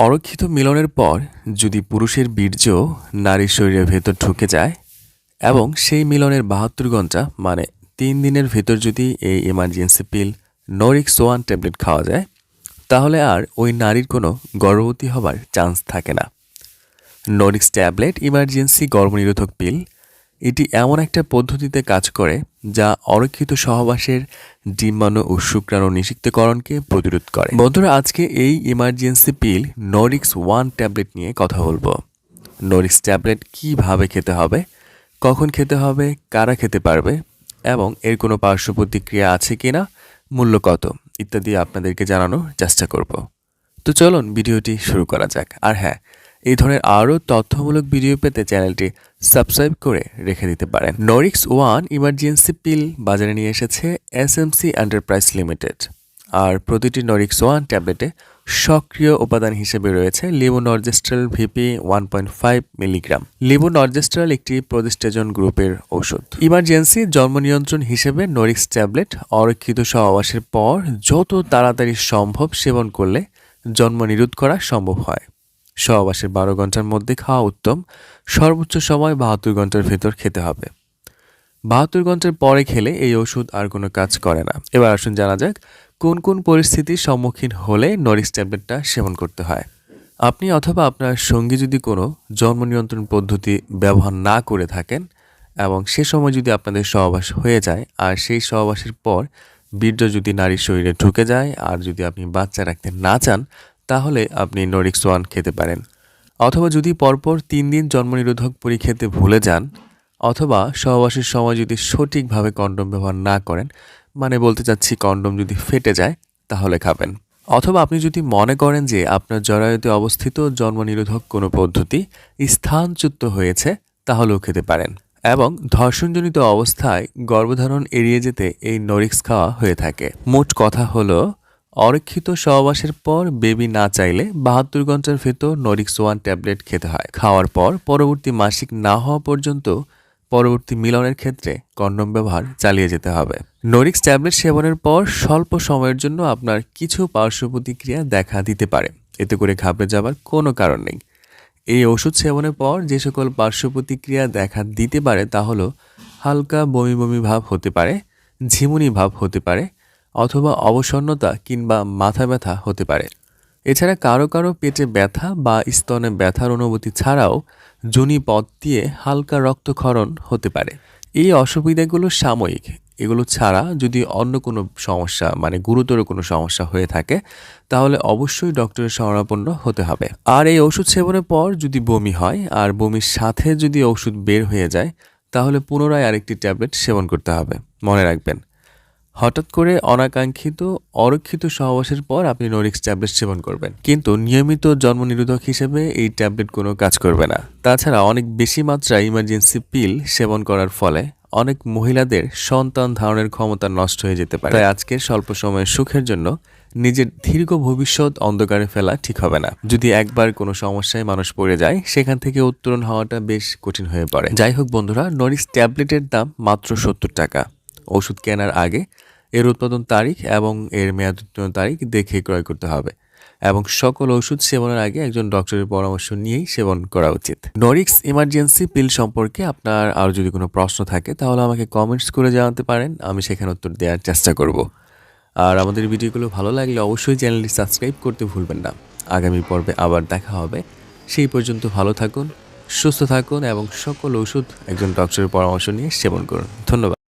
অরক্ষিত মিলনের পর যদি পুরুষের বীর্য নারীর শরীরের ভেতর ঢুকে যায় এবং সেই মিলনের বাহাত্তর ঘণ্টা মানে তিন দিনের ভেতর যদি এই emergency pill Norix one tablet খাওয়া যায়, তাহলে আর ওই নারীর কোনো গর্ভবতী হবার চান্স থাকে না। নরিক্স ট্যাবলেট ইমার্জেন্সি গর্ভনিরোধক পিল এটি এমন একটা পদ্ধতিতে কাজ করে যা অরক্ষিত সহবাসের ডিম্বাণু ও শুক্রাণু নিষিক্তকরণকে প্রতিরোধ করে। বন্ধুরা, আজকে এই emergency pill Norix one tablet নিয়ে কথা বলব। নরিক্স ট্যাবলেট কীভাবে খেতে হবে, কখন খেতে হবে, কারা খেতে পারবে এবং এর কোনো পার্শ্ব প্রতিক্রিয়া আছে কিনা, মূল্য কত, ইত্যাদি আপনাদেরকে জানানোর চেষ্টা করব। তো চলুন, ভিডিওটি শুরু করা যাক। আর হ্যাঁ এই ধরনের আরও তথ্যমূলক ভিডিও পেতে চ্যানেলটি সাবস্ক্রাইব করে রেখে দিতে পারেন। নরিক্স ওয়ান ইমার্জেন্সি পিল বাজারে নিয়ে এসেছে এস এসএমসি এন্টারপ্রাইজ লিমিটেড আর প্রতিটি নরিক্স ওয়ান ট্যাবলেটে সক্রিয় উপাদান হিসেবে রয়েছে levonorgestrel BP one point five milligram levonorgestrel একটি প্রতিস্টেজন গ্রুপের ওষুধ। ইমার্জেন্সি জন্ম নিয়ন্ত্রণ হিসেবে নরিক্স ট্যাবলেট অরক্ষিত সহবাসের পর যত তাড়াতাড়ি সম্ভব সেবন করলে জন্ম নিরোধ করা সম্ভব হয়। সহবাসের বারো ঘণ্টার মধ্যে খাওয়া উত্তম। সর্বোচ্চ সময় বাহাত্তর ঘণ্টার ভেতর খেতে হবে। বাহাত্তর ঘণ্টার পরে খেলে এই ওষুধ আর কোনো কাজ করে না। এবার আসুন জানা যাক, কোন কোন পরিস্থিতির সম্মুখীন হলে নরিক্স ট্যাবলেটটা সেবন করতে হয়। আপনি অথবা আপনার সঙ্গী যদি কোনো জন্ম নিয়ন্ত্রণ পদ্ধতি ব্যবহার না করে থাকেন এবং সে সময় যদি আপনাদের সহবাস হয়ে যায় আর সেই সহবাসের পর বীর্য যদি নারীর শরীরে ঢুকে যায় আর যদি আপনি বাচ্চা রাখতে না চান তাহলে আপনি নরিক্স ওয়ান খেতে পারেন। অথবা যদি পরপর তিন দিন জন্মনিরোধক পরি খেতে ভুলে যান, অথবা সহবাসের সময় যদি সঠিকভাবে কন্ডম ব্যবহার না করেন মানে বলতে চাচ্ছি কন্ডম যদি ফেটে যায়, তাহলে খাবেন। অথবা আপনি যদি মনে করেন যে আপনার জরায়ুতে অবস্থিত জন্মনিরোধক কোনো পদ্ধতি স্থানচ্যুত হয়েছে, তাহলেও খেতে পারেন। এবং ধর্ষণজনিত অবস্থায় গর্ভধারণ এড়িয়ে যেতে এই নরিক্স খাওয়া হয়ে থাকে। মোট কথা হলো অরক্ষিত সহবাসের পর বেবি না চাইলে বাহাত্তর ঘণ্টার ভেতর নরিক্স ওয়ান ট্যাবলেট খেতে হয়। খাওয়ার পর পরবর্তী মাসিক না হওয়া পর্যন্ত পরবর্তী মিলনের ক্ষেত্রে কন্ডম ব্যবহার চালিয়ে যেতে হবে। নরিক্স ট্যাবলেট সেবনের পর স্বল্প সময়ের জন্য আপনার কিছু পার্শ্ব প্রতিক্রিয়া দেখা দিতে পারে। এতে করে ঘাবড়ে যাবার কোনো কারণ নেই। এই ওষুধ সেবনের পর যে সকল পার্শ্ব প্রতিক্রিয়া দেখা দিতে পারে তা হলো হালকা বমি বমি ভাব হতে পারে, ঝিমুনি ভাব হতে পারে অথবা অবসন্নতা কিংবা মাথা ব্যথা হতে পারে। এছাড়া কারও কারও পেটে ব্যথা বা স্তনে ব্যথার অনুভূতি ছাড়াও জনি পথ দিয়ে হালকা রক্তক্ষরণ হতে পারে। এই অসুবিধাগুলো সাময়িক। এগুলো ছাড়া যদি অন্য কোনো সমস্যা মানে গুরুতর কোনো সমস্যা হয়ে থাকে, তাহলে অবশ্যই ডক্টরের শরণাপন্ন হতে হবে। আর এই ওষুধ সেবনের পর যদি বমি হয় আর বমির সাথে যদি ওষুধ বের হয়ে যায়, তাহলে পুনরায় আরেকটি ট্যাবলেট সেবন করতে হবে। মনে রাখবেন। হঠাৎ করে অনাকাঙ্ক্ষিত, অরক্ষিত সহবাসের পর আপনি নরিক্স ট্যাবলেট সেবন করবেন। কিন্তু নিয়মিত জন্ম নিরোধক হিসেবে এই ট্যাবলেট কোনো কাজ করবে না। তাছাড়া অনেক বেশি মাত্রায় ইমার্জেন্সি পিল সেবন করার ফলে অনেক মহিলাদের সন্তান ধারণের ক্ষমতা নষ্ট হয়ে যেতে পারে। তাই আজকের স্বল্প সময়ের সুখের জন্য নিজের দীর্ঘ ভবিষ্যৎ অন্ধকারে ফেলা ঠিক হবে না। যদি একবার কোনো সমস্যায় মানুষ পড়ে যায়, সেখান থেকে উত্তরণ হওয়াটা বেশ কঠিন হয়ে পড়ে। যাই হোক বন্ধুরা, নরিক্স ট্যাবলেটের দাম মাত্র সত্তর টাকা। ওষুধ কেনার আগে এর উৎপাদন তারিখ এবং এর মেয়াদ উত্তীর্ণ তারিখ দেখে ক্রয় করতে হবে এবং সকল ওষুধ সেবনের আগে একজন ডক্টরের পরামর্শ নিয়েই সেবন করা উচিত। নরিক্স ইমার্জেন্সি পিল সম্পর্কে আপনার আর যদি কোনো প্রশ্ন থাকে, তাহলে আমাকে কমেন্টস করে জানাতে পারেন, আমি সেখানে উত্তর দেওয়ার চেষ্টা করব। আর আমাদের ভিডিওগুলো ভালো লাগলে অবশ্যই চ্যানেলটি সাবস্ক্রাইব করতে ভুলবেন না। আগামী পর্বে আবার দেখা হবে। সেই পর্যন্ত ভালো থাকুন, সুস্থ থাকুন এবং সকল ওষুধ একজন ডক্টরের পরামর্শ নিয়ে সেবন করুন। ধন্যবাদ।